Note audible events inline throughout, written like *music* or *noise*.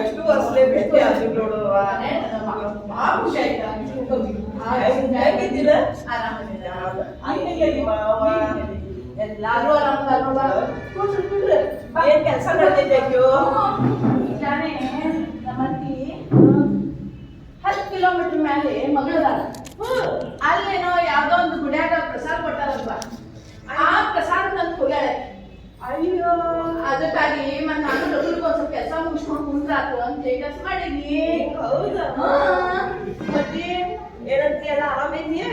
ಎಷ್ಟು ವರ್ಷಲೇ ಭೇಟಿ ಆದ್ವಿ ನೋಡುವ ಭಾಳ ಖುಷಿ ಆಯ್ತಾ ಹೇಗಿದ್ದೀರ ಎಲ್ಲಾರು ಆರಾಮ. ಏನ್ ಕೆಲಸ ನಡೆದಿದ್ದೆಯೋ ಮೇಲೆ ಮಗಳದಾರ ಅಲ್ಲೇನೋ ಯಾವ್ದೋ ಒಂದು ಗುಡ್ಯಾಗ ಪ್ರಸಾದ ಕೊಟ್ಟಾರಪ್ಪ ಆ ಪ್ರಸಾದ ತಂದು ಹೋಗ್ಯಾಳೆ ಅಯ್ಯೋ. ಅದಕ್ಕಾಗಿ ಮತ್ ನಾನು ಲಗುಲ್ಗೆ ಒಂದ್ ಸ್ವಲ್ಪ ಕೆಲಸ ಮುಗಿಸ್ಕೊಂಡು ಕುಂತ್ರಾತು ಅಂತ ಕೆಲಸ ಮಾಡಿದ್ನಿ. ಹೌದಾ. ಮತ್ತೆ ಏನಂತೀಯಲ್ಲ ಆರಾಮಿದ್ಯಾ?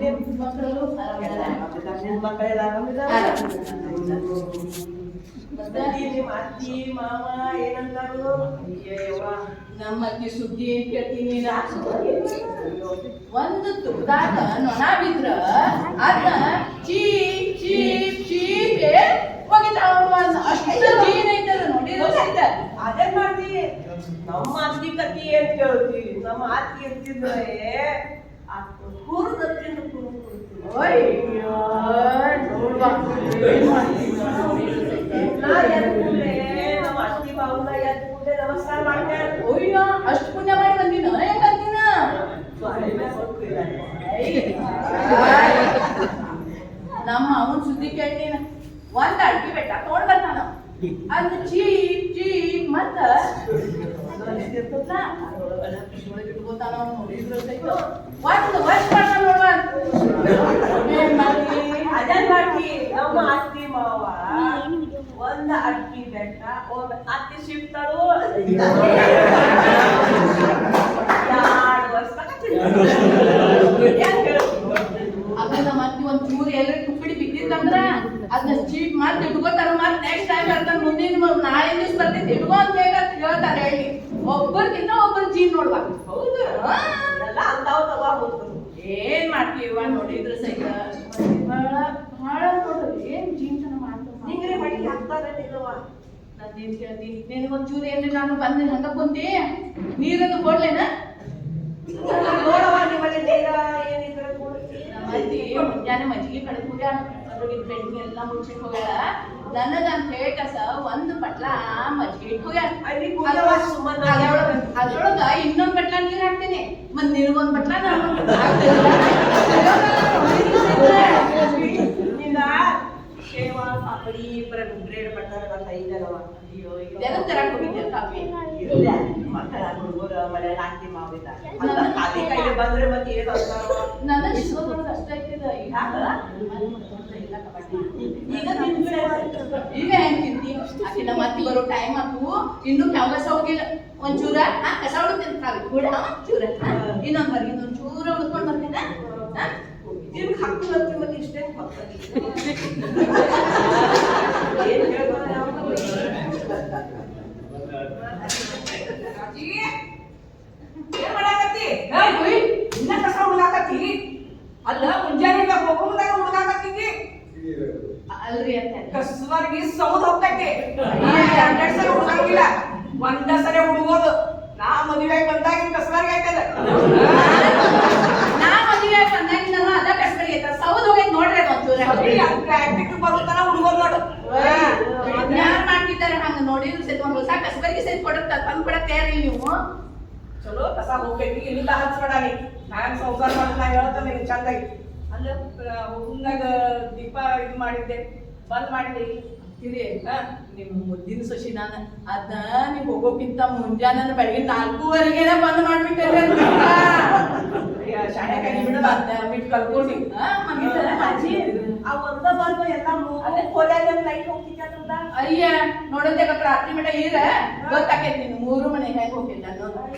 ನಿಮ್ ಮಕ್ಕಳು? ಆರಾಮಿದ್ದಾರೆ. ಮಕ್ಕಳೆಲ್ಲ ಆರಾಮಿದ್ದಾರೆ? ಮತ್ತೆ ಅತ್ತಿ ಮಾವ ಏನಂತಾರು ನಮ್ಮ ಅತ್ತಿ ಸುದ್ದಿ ಏನ್ ಕೇಳ್ತೀನಿ ಒಂದು ತುಪ್ಪದಾಗ ನೊಣ ಬಿದ್ರ ಅದನ್ನ ಚೀ ಚೀ ಚೀಪ್ ಒಗಿತಾವ ಅಷ್ಟು ಜೀನ್ ಐತದ ನೋಡಿರೋ ಸಹಿತ ಅದೇ ಮಾಡ್ತಿ? ನಮ್ಮ ಅತ್ತಿ ಕತಿ ಅಂತ ಕೇಳ್ತಿ? ನಮ್ಮ ಅತ್ತಿ ಇರ್ತಿದ್ರೆ ಆ ತಿಂದು ಕುರು ಕೊಡ್ತೀನಿ. ಅಯ್ಯೋ ನೋಡ್ವಾ ಏನ್ ಮಾಡ್ತಿ? ನಾ ಎದ್ದ್ ಕೂಡ್ಲೆ ನಮ್ಮ ಅತ್ತಿ ಬಾವುನ ಎದ್ದ್ ಕೂಡ್ಲೆ ನಮಸ್ಕಾರ ಮಾಡ್ತೇನೆ ಅಯ್ಯೋ ಅಷ್ಟು ಪುಣ್ಯ ಮಾಡಿ ಬಂದಿನ ನಮ್ಮ ಅವನ್ ಸುದ್ದಿ ಕೇಳ್ತೀನ ಒಂದ್ ಅಡ್ಗಿ ಬೆಟ್ಟ ತಗೊಂಡ್ ಬರ್ತಾನ ಅದ್ ಚೀಪ್ ಚೀಪ್ ಮತ್ತ? ಒಂದ್ ವರ್ಷ ಮಾಡ್ತಾನ ನೋಡುವ ಏನ್ ಮಾಡ್ತಿ? ಅದೇ ಮಾಡ್ತಿ ನಮ್ಮ ಅತ್ತಿ ಮಾವ ಒಂದ್ ಅಕ್ಕಿ ಒಂದ್ ಅತ್ತಿ ಸಿಗ್ತಾಳು ಎರಡು ವರ್ಷ ಅದನ್ನ ಮತ್ತೆ ಒಂದ್ ಚೂರು ಎಲ್ಲರೂ ತುಪ್ಪಡಿ ಬಿದ್ದಿತ್ತಂದ್ರ ಅದನ್ನ ಚೀಟ್ ಮಾಡಿ ಇಟ್ಕೋತಾರ ಮತ್ತೆ ನೆಕ್ಸ್ಟ್ ಟೈಮ್ ಬರ್ತಾನ ಮುಂದಿನ ನಾಳೆ ದಿವಸ ಬರ್ತೈತಿ ಇಟ್ಕೋ ಅಂತ ಹೇಳಿ ಅಂತ ಹೇಳ್ತಾರೆ ಹೇಳಿ. ಒಬ್ಬರ್ಗಿಂತ ಒಬ್ಬರು ಜೀನ್ ನೋಡ್ವಾ ಹೌದು. ಎಲ್ಲ ಅಂತಾವ್ ತಗೋ ಹೋಗ್ತದೆ ಏನ್ ಮಾಡ್ತೀವ ನೋಡಿದ್ರ ಸಹಿತ. ಬಹಳ ಬಹಳ ನೋಡ್ರಿ ಏನ್ ಜೀನ್ ಮಾಡ್ತಾವ. ನಿಂಗ್ರೆ ಮಡಿ ಹಾಕ್ತಾರೆ ನಂದೇನ್ ಕೇಳ್ತಿ ನಿನಗೊಂದ್ ಚೂರು ಏನ್ರಿ ನಾನು ಬಂದ್ ಹಂಗ ಕುಂತಿ. ನೀರನ್ನು ಕೊಡ್ಲೇನ? ನೋಡವ ನಿಮ್ಮಲ್ಲಿ ನೀರ ಏನಿದ್ರೆ ಕೊಡ್ತಿ ನಮ್ಮ ಅತ್ತಿ ಮುಂಜಾನೆ ಮಜ್ಜಿಗೆ ಕಡೆದು ಅದ್ರೊಳಗಿನ ಬೆಣ್ಣೆ ಎಲ್ಲ ಮುಚ್ಚಿಟ್ ಹೋಗ್ಯಾಳ ನನಗಂತ ಹೇಳಿ ಕಸ ಒಂದು ಪಟ್ಲ ಮಜ್ಜಿಗೆ ಇಟ್ಟು ಹೋಗ್ಯಾಳ ಅದ್ರೊಳಗ ಇನ್ನೊಂದ್ ಪಟ್ಲ ನೀರ್ ಹಾಕ್ತೀನಿ. ಮತ್ ನಿನಗೊಂದ್ ಪಟ್ಲ ನಾನು. *laughs* ನನ್ನ ಶಿವದೊಳಗ ಅಷ್ಟ ಈಗ ಈಗ ತಿಂದ್ರೆ ಈಗ ಹೆಂಗ್ ತಿಂತಿ? ಆಕೆ ನಮ್ಮ ಅತ್ತಿ ಬರೋ ಟೈಮ್ ಆತು. ಇನ್ನು ಕೆಲಸ ಹೋಗಿಲ್ಲ. ಒಂಚೂರ ಹಾ ಕಸ ಹೊಡ್ತೀನಿ ಕಾವಿ ಕೂಡ ಒಂಚೂರ ಹಾ, ಇನ್ನೊಂದ್ ಚೂರ ಒಂಚೂರ ಉಳ್ಕೊಂಡ್ ಬರ್ತೀನ ಹಾಕ್ತಿಲ್ಲಂತೆ ಮತ್ತೆ ಇಷ್ಟೇ ಏನ್ ಅವ್ರು? ಏನ್ ಮಾಡಾಕತ್ತಿ? ಏಯ್, ಹುಯ್. ಇನ್ನ ಕಸ ಹುಡುಗಾಕತ್ತಿ ಅಲ್ಲ ಮುಂಜಾನೆ ಹೋಗೋ ಮುಂದಾಗ ಹುಡುಗಾಕತ್ತಿದ್ದಿ ಅಲ್ರಿ ಅಂತ ಕಸವರ್ಗಿ ಸೌದ್ ಹೋಗ್ತೈತಿ. ಎರಡ್ ಸಲ ಹುಡುಗಂಗಿಲ್ಲ ಒಂದ ಸರಿ ಹುಡುಗೋದು ನಾ ಮದುವೆ ಬಂದಾಗ ಕಸವರ್ಗಿ ಆಯ್ತದ? ನಾ ಮದುವೆ ಬಂದಾಗಿಂದ ಅದ ಕಸ್ಬರಿ ಐತ ಸೌದ್ ಹೋಗೈತ್ ನೋಡ್ರಿ ಪ್ರಾಕ್ಟಿಕ್ ಬರುತ್ತಾನ ಹುಡುಗೋದು ನೋಡು. ಯಾರ್ ಮಾಡ್ತಿದ್ದಾರೆ ಹಂಗ ನೋಡಿದ್ರು ಸಹಿತ ಒಂದ್ ಹೊಸ ಕಸ್ಬರಿಗೆ ಸಹಿತ ಕೊಡತ್ತ ತಂದ್ ತಯಾರಿ ನೀವು. ಚಲೋ ಕಸ ಹೋಗ್ಬೇಕು. ಇಲ್ಲಿಂದ ಹಚ್ಬೇಡಾನಿ ನಾನ್ ಸಂಸಾರ ಮಾಡೋದ್ ನಾ ಹೇಳ್ತಾನೆ ಚಂದಾಗಿ ಅಲ್ಲ ಹುಡುಗನಾಗ ದೀಪ ಇದು ಮಾಡಿದ್ದೆ. ಬಂದ್ ಮಾಡಿದೆ. ಅಂತೀರಿ ತಿರಿ ನಿಮ್ ಮುದ್ದಿನ ಸೊಸಿ ನಾನು ಅದ ನೀವ್ ಹೋಗೋಕ್ಕಿಂತ ಮುಂಜಾನೆ ಬೆಳಗ್ಗೆ ನಾಲ್ಕೂವರೆಗೆನ ಬಂದ್ ಮಾಡ್ಬಿಟ್ಟೆ ಶಾಣೆ ಕೈ ಬಿಟ್ಟು ಕಲ್ಕೊಂಡು ಆ ಒಂದ ಬಲ್ಬ್ ಎಲ್ಲ ಮೂರು ಕೋಲ್ಯಾಗ ಲೈಟ್ ಅಯ್ಯ ನೋಡೋದೇ ರಾತ್ರಿ ಗೊತ್ತಾಕೈತಿ ನೀನು ಮೂರು ಮನೆ ಹೆಂಗ್ ಹೋಗಿಲ್ಲ ನಾನು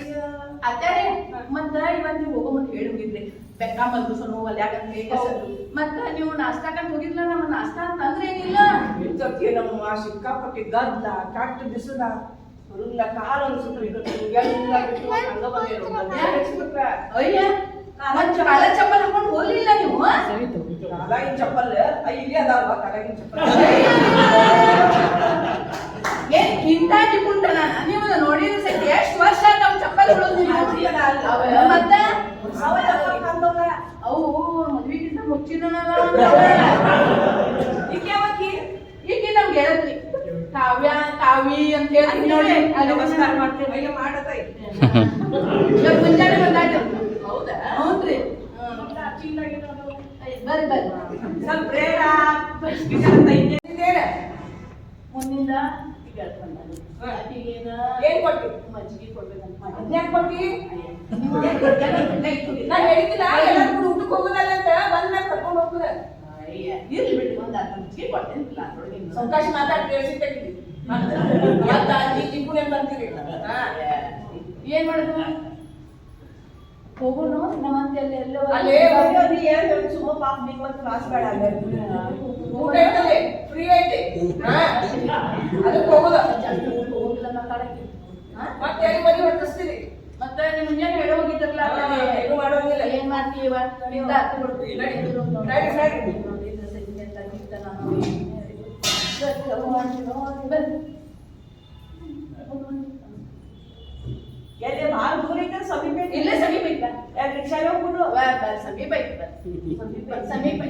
ಅತ್ತಾರೆ ಮತ್ತ ಇವತ್ ನೀವು ಹೋಗೋ ಮುಂದೆ ಹೇಳಿ ಹೋಗಿದ್ರಿ ಬೆಕ್ಕ ಮಲ್ಗುಸೋನು ಒಲ್ಯಾಕಂತ ಬೇಕಸದು ಮತ್ತ ನೀವು ನಾಷ್ಟಾಕಂತ ಹೋಗಿದ್ಲ ನಮ್ಮ ನಾಷ್ಟಾ ಅಂತ ಅಂದ್ರೆ ಏನಿಲ್ಲ. ಇರ್ತತಿ ನಮ್ಮ ಸಿಕ್ಕಾಪಟ್ಟೆ ಗದ್ದ ಕಟ್ಟು ಬಿಸಿಲ ಹುಡುಗ ಕಾಲ ಅನ್ಸುತ್ತೆ ಎಲ್ಲ ಬಿಟ್ಟು ಹಂಗ ಬಂದೇನು ಅಯ್ಯ ಕಾಲ ಚಪ್ಪಲ್ ಹಾಕೊಂಡು ಹೋಗ್ಲಿಲ್ಲ ನೀವು ಕಾಲಾಗಿನ ಚಪ್ಪಲ್ ಇಲ್ಲಿ ಅದಾವ ಕಾಲಾಗಿನ ಚಪ್ಪಲ್. ಏನ್ ಇಂಥ ಜಿಪುಂಟನ ನೀವು ನೋಡಿದ್ರೆ ಸಹಿತ ಎಷ್ಟು ವರ್ಷ ಆತ ಚಪ್ಪಲ್ ಮತ್ತ? ಅವು ಮದ್ವಿಗಿಂತ ಮುಚ್ಚಿದನಲ್ಲ ಈಕೆ ಅವಕ್ಕಿ ಈಕೆ ನಮ್ಗೆ ಹೇಳತ್ರಿ ಕಾವ್ಯ ಕಾವಿ ಅಂತ ಹೇಳಿ ನೋಡಿ. ಅಲ್ಲಿ ನಮಸ್ಕಾರ ಮಾಡ್ತೀವಿ. ಮಾಡತಾಯಿ ಇವತ್ತು ಮುಂಜಾನೆ ಬಂದಾಯ್ತು ಹೌದಾ ಹೌದ್ರಿ ಬರ್ರಿ ಬರ್ರಿ ಸ್ವಲ್ಪ ಬೇಡ ವಿಚಾರ ಇದ್ದೇನೆ ಮುಂದಿಂದ ಈಗ ಹೇಳ್ಕೊಂಡ್ ನಾನು. ಹಾ. ಆಕಿಗೇನ ಏನ್ ಕೊಟ್ಟಿ ಮಜ್ಜಿಗೆ ಕೊಡ್ಬೇಕಂತ ಮಾಡಿ ಅದ್ನ್ಯಾಕ್ ಕೊಟ್ಟಿ ಎಲ್ಲರೂ ಊಟಕ್ಕೆ ಹೋಗುದಲ್ಲ ಅಂತ ಬಂದ್ಮೇಲೆ ಕರ್ಕೊಂಡು ಹೋಗ್ತದ ಇರ್ಲಿ ಬಿಡಿ ಒಂದ್ ಅರ್ಧ ಮಜ್ಜಿಗೆ ಕೊಡ್ತೇನೆ ಇಲ್ಲ ಅದ್ರೊಳಗೆ ಇನ್ನು. ಸಂಕಾಶ ಮಾತಾಡಿ ಕೇಳಿಸಿದ್ದಾಗಿದ್ದಿ ಮತ್ತ ಈ ಚಿಕ್ಕುನೆ ಬರ್ತೀರಿ. ಏನ್ ಮಾಡುದು ಹೋಗೋಣ ನಮ್ಮಂತೆ ಅಲ್ಲಿ ಎಲ್ಲೋ ಏನು ಸುಮ್ಮ ಪಾಪ ನಿಂಗ್ ಮತ್ತೆ ತ್ರಾಸ ಬೇಡ ಅಲ್ಲೇ. ಊಟ ಐತಲ್ಲಿ ಫ್ರೀ ಐತಿ ಅದಕ್ಕೆ ಹೋಗುದ? ಹೋಗಿಲ್ಲ ಮಾತಾಡಕ್ಕೆ? ಮತ್ತೆ ಎಲ್ಲಿ ಮನೆ ಮತ್ತೆ ನಿಮ್ ಮುಂಜಾನೆ ಹೇಳೋ ಹೋಗಿದ್ರಲ್ಲ ಏನು ಮಾಡೋಂಗಿಲ್ಲ. ಏನ್ ಮಾಡ್ತೀವಿ ನಡಿ, ನಡಿ, ಸಮೀಪ